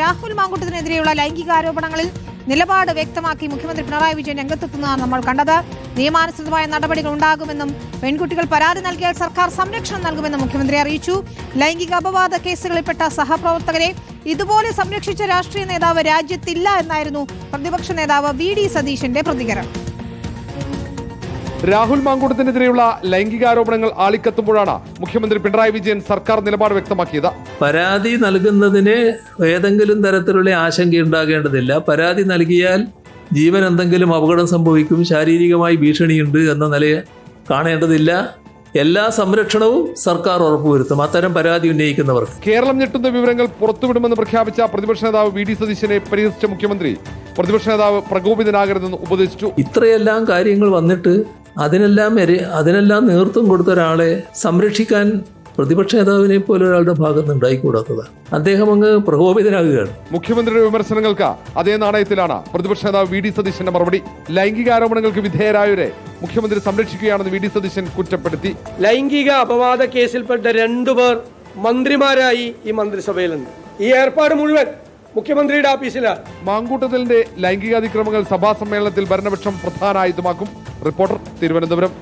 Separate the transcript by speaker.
Speaker 1: രാഹുൽ മാങ്കുട്ടത്തിനെതിരെയുള്ള ലൈംഗികാരോപണങ്ങളിൽ നിലപാട് വ്യക്തമാക്കി മുഖ്യമന്ത്രി പിണറായി വിജയൻ രംഗത്തെത്തുന്നതാണ് നമ്മൾ കണ്ടത്. നിയമാനുസൃതമായ നടപടികൾ ഉണ്ടാകുമെന്നും പെൺകുട്ടികൾ പരാതി നൽകിയാൽ സർക്കാർ സംരക്ഷണം നൽകുമെന്നും മുഖ്യമന്ത്രി അറിയിച്ചു. ലൈംഗിക അപവാദ കേസുകളിൽപ്പെട്ട സഹപ്രവർത്തകരെ ഇതുപോലെ സംരക്ഷിച്ച രാഷ്ട്രീയ നേതാവ് രാജ്യത്തില്ല എന്നായിരുന്നു പ്രതിപക്ഷ നേതാവ് വി ഡി സതീശന്റെ പ്രതികരണം.
Speaker 2: രാഹുൽ മാങ്കൂട്ടത്തിനെതിരെയുള്ള ലൈംഗികാരോപണങ്ങൾ ആളിക്കത്തുമ്പോഴാണ് മുഖ്യമന്ത്രി പിണറായി വിജയൻ സർക്കാർ നിലപാട് വ്യക്തമാക്കിയത്.
Speaker 3: പരാതി നൽകുന്നതിന് ഏതെങ്കിലും തരത്തിലുള്ള ആശങ്ക ഉണ്ടാകേണ്ടതില്ല. പരാതി നൽകിയാൽ ജീവൻ എന്തെങ്കിലും അപകടം സംഭവിക്കും ശാരീരികമായി ഭീഷണിയുണ്ട് എന്ന നിലയെ കാണേണ്ടതില്ല. എല്ലാ സംരക്ഷണവും സർക്കാർ ഉറപ്പുവരുത്തും. അത്തരം പരാതി ഉന്നയിക്കുന്നവർ.
Speaker 2: കേരളം ഞെട്ടുന്ന വിവരങ്ങൾ പുറത്തുവിടുമെന്ന് പ്രഖ്യാപിച്ച പ്രതിപക്ഷ നേതാവ് വി ഡി സതീശനെ പരിഹസിച്ച മുഖ്യമന്ത്രി. പ്രതിപക്ഷ നേതാവ് പ്രകോപിതനാകരുതെന്ന് ഉപദേശിച്ചു.
Speaker 3: ഇത്രയെല്ലാം കാര്യങ്ങൾ വന്നിട്ട് അതിനെല്ലാം എരി അതിനെല്ലാം നേതൃത്വം കൊടുത്ത ഒരാളെ സംരക്ഷിക്കാൻ പ്രതിപക്ഷ നേതാവിനെ പോലെ ഒരാളുടെ ഭാഗത്ത് ഉണ്ടായിക്കൂടാത്തതാണ്. അദ്ദേഹം അങ്ങ് പ്രകോപിതനാകുകയാണ്.
Speaker 2: മുഖ്യമന്ത്രിയുടെ വിമർശനങ്ങൾക്ക് അതേ നാണയത്തിലാണ് പ്രതിപക്ഷ നേതാവ് വി ഡി സതീശന്റെ മറുപടി. ലൈംഗിക ആരോപണങ്ങൾക്ക് വിധേയരായവരെ മുഖ്യമന്ത്രി സംരക്ഷിക്കുകയാണെന്ന് വി ഡി സതീശൻ കുറ്റപ്പെടുത്തി.
Speaker 4: ലൈംഗിക അപവാദ കേസിൽപ്പെട്ട രണ്ടുപേർ മന്ത്രിമാരായി ഈ മന്ത്രിസഭയിലുണ്ട്. ഈ ഏർപ്പാട് മുഴുവൻ മുഖ്യമന്ത്രിയുടെ ഓഫീസിലാണ്
Speaker 2: മാങ്കൂട്ടത്തിലിന്റെ ലൈംഗികാതിക്രമങ്ങൾ സഭാ സമ്മേളനത്തിൽ ഭരണപക്ഷം പ്രധാന ആയുധമാക്കും. റിപ്പോർട്ടർ തിരുവനന്തപുരം.